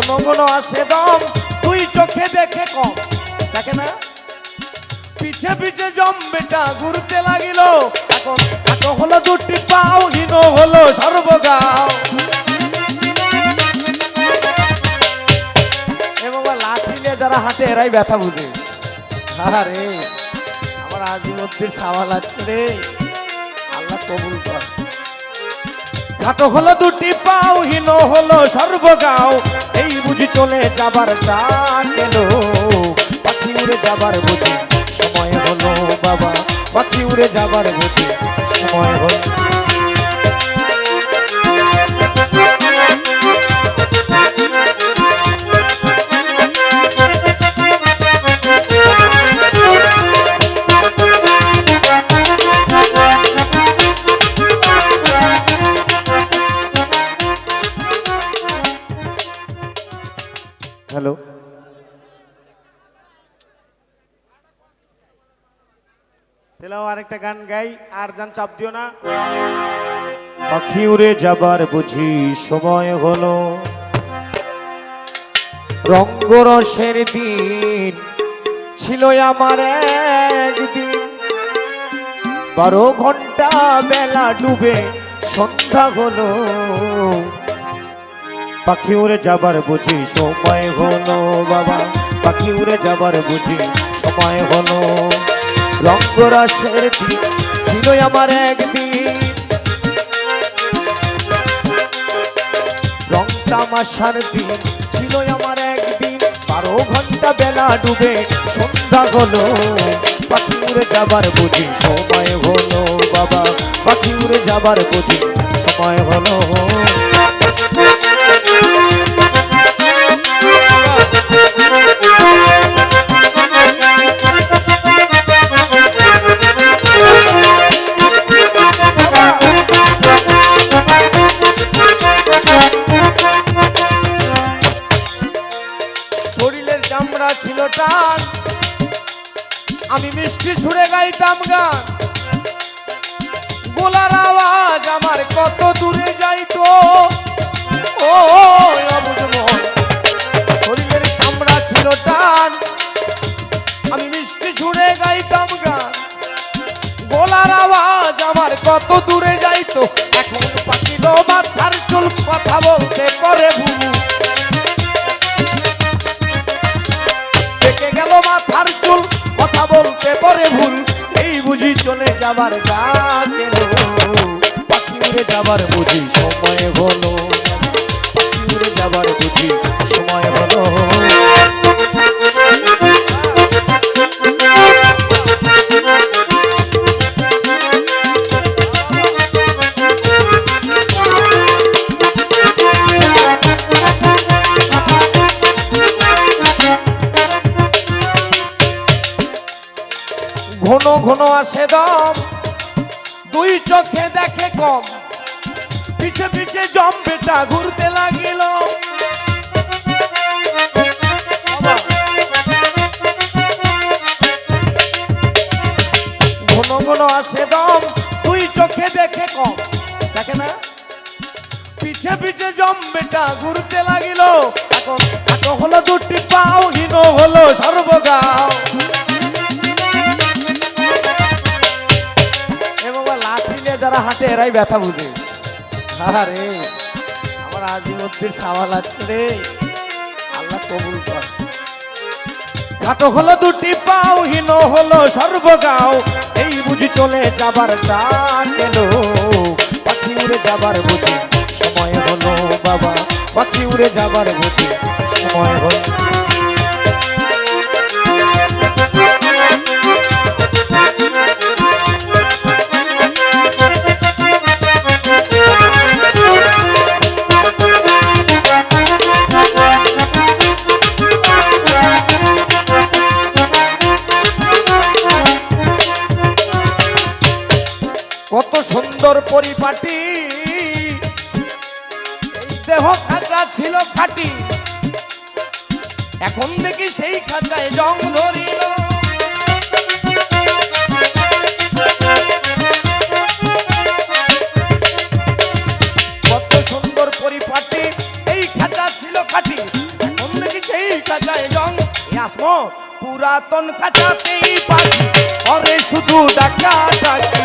ঘন ঘন আসে দম তুই চোখে দেখে কম। না? পিছে পিছে ঘুরতে লাগিল। হলো দুটি পাও হলো এরাই বুঝে। আমার রে। আল্লাহ কবুল দুটি পাও, হীন হলো সর্বগাও। এই বুঝি চলে যাবার ডাক এলো। পাখি উড়ে যাবার বুঝি, সময় হলো বাবা। পাখি উড়ে যাবার বুঝি, সময় হলো। হ্যালো। তেলাও আরেকটা গান গাই, আর গান চাপ দিও না। পাখি উড়ে যাবার বুঝি সময় হলো। রঙ্গরসের দিন ছিল আমার একদিন। বারো ঘণ্টা বেলা ডুবে সন্ধ্যা হলো। পাখি উড়ে যাবার বুঝি সময় হলো বাবা। পাখি উড়ে যাবার বুঝি সময় হলো। রঙ্গরাসের দিন ছিল আমার একদিন। রং তামাশার দিন ছিল আমার একদিন। বারো ঘণ্টা বেলা ডুবে সন্ধ্যা হলো পাখি উড়ে যাবার বুঝি সময় হলো বাবা। পাখি উড়ে যাবার বুঝি সময় হলো। টান আমি মিষ্টি ছুড়ে গাইতাম গান। গোলার আওয়াজ আমার কত দূরে যাইতো। ও শরীরের চামড়া ছিল টান। আমি মিষ্টি ছুড়ে গাইতাম গান। গোলার আওয়াজ আমার কত দূরে যাইতো। এখন পাখিল মাথার চুল কথা বলতে যাবার এলো। পাখি উড়ে যাবার বুঝি সময় হলো। পাখি উড়ে যাবার বুঝি সময় হলো। আসে দম। দুই চোখে দেখে কম। পিছে পিছে জম বেটা ঘুরতে লাগিল। ঘন ঘন আসে দম, দুই চোখে দেখে কম। দেখে না? পিছে পিছে জম বেটা ঘুরতে লাগিল। এখন হলো দুটি পাও, হীন হলো সর্বগাও যারা হাঁটে এরাই ব্যথা বুঝে। আরে আমার আজিমুদ্দির সাওয়াল আছে রে। আল্লাহ কবুল কর। খাটো হলো দুটি পাও, হীন হলো সর্বগাও। এই বুঝি চলে যাবার এলো। পাখি উড়ে যাবার বুঝি, সময় হলো বাবা। পাখি উড়ে যাবার বুঝি, সময় হলো। সুন্দর পরিপাটি। দেহ খাঁচা ছিল খাটি। এখন দেখি সেই খাঁচায় জং ধরিল। কত সুন্দর পরিপাটি, এই ছিল খাটি। কাঁচায় রং এ আসমো পুরাতন খাঁচাতেই পাখি করে শুধু ডাকা ডাকি।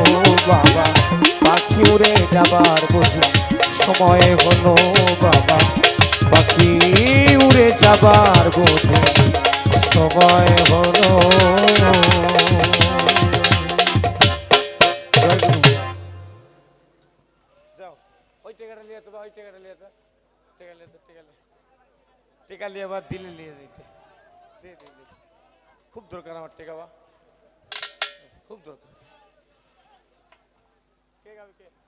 সময় হলো বাবা। পাখি উড়ে যাবার বুঝি সময় হলো। লিয়ে আবার দিলে খুব দরকার আমার টেকা খুব দরকার। কে গাবে কে?